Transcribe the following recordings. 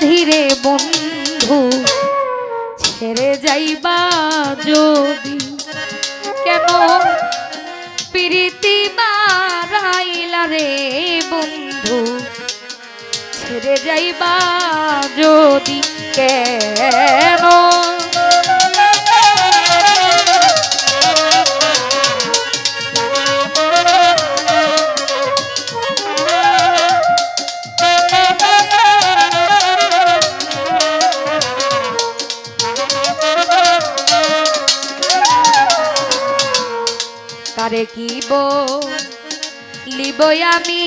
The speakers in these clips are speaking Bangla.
বাধিরে বন্ধু ছেড়ে যাইবা যদি। কেন প্রীতি বারাইলা রে বন্ধু ছেড়ে যাইবা যদি। কেন কারে কি লিব আমি।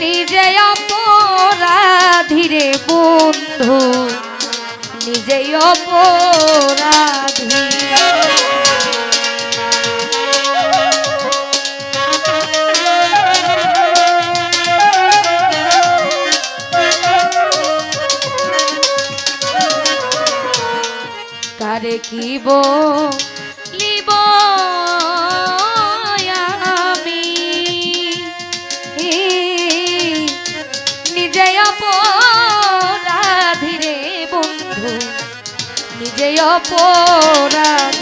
নিজে অপরাধীরে বন্ধু নিজে অপরাধী। কি লিব আমি। নিজে অপরাধী রে বন্ধু নিজে অপরাধী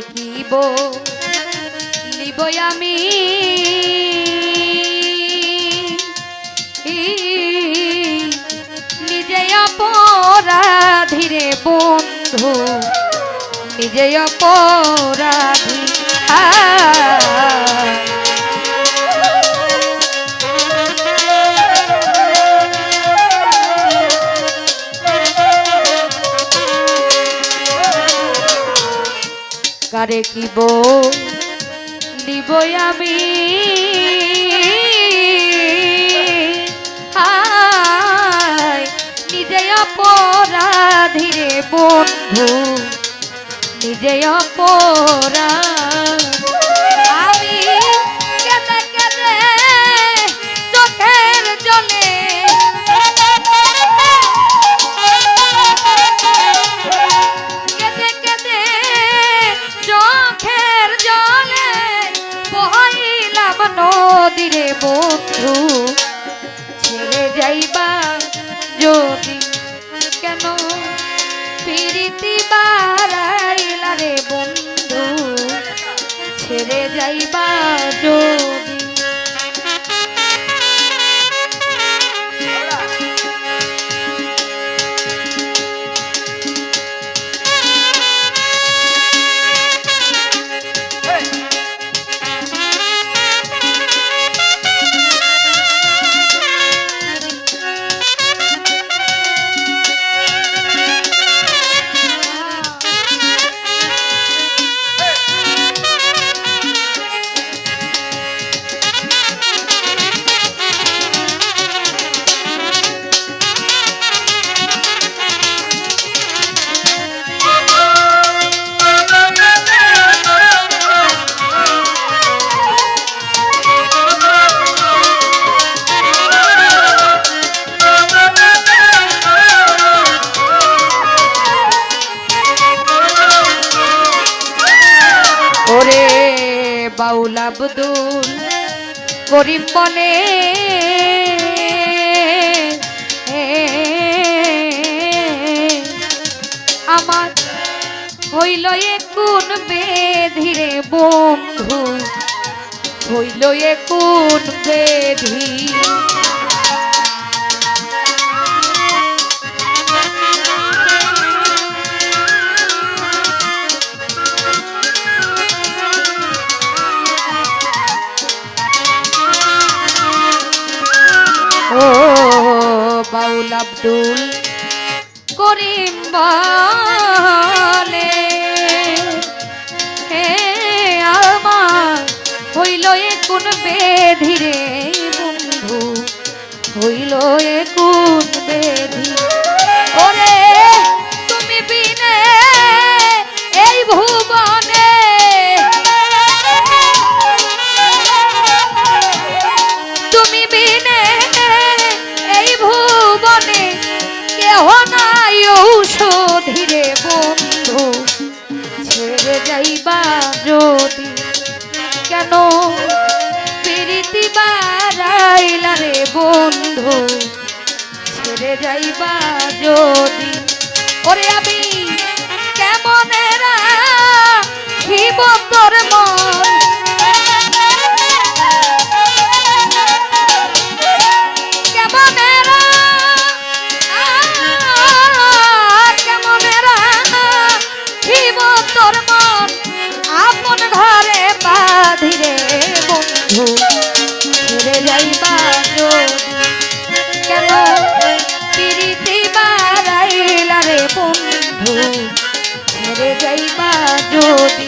কিব লিব আমি। নিজে অপরাধীরে বন্ধু নিজে অপরাধী কিব দিব আমি। নিজে অপরাধীরে বন্ধু নিজে অপরাধ নদীরে বন্ধু ছেড়ে যাইবা যদি। কেন? ফিরিতি বারাইলারে বন্ধু ছেড়ে যাইবা যদি। বাউল আব্দুল করিম বলে আমার হইল কোন কোন বেধিরে বন্ধু হইল কোন বেধি। বাউল আব্দুল করিম বলে, হে আমার, হইল এ কোন বেধিরে বন্ধু, হইল এ কোন বেধি ঔষধিরে বন্ধু, ছেড়ে যাইবা যদি। কেন প্রীতি বারাইলা রে বন্ধু, ছেড়ে যাইবা যদি। ওরে আমি কেমন রাখিব তোর মন ছেড়ে যাইবা যদি।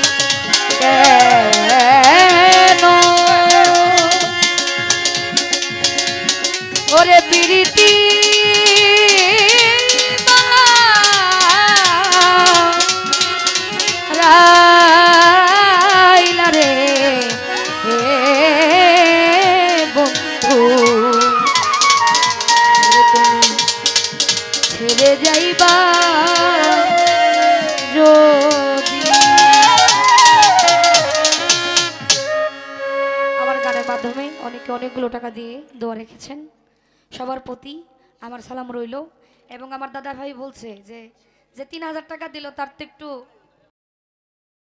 অনেকগুলো টাকা দিয়ে দোয়া রেখেছেন। সবার প্রতি আমার সালাম রইল এবং আমার দাদা ভাই বলছে যে যে তিন হাজার টাকা দিল, তার তো একটু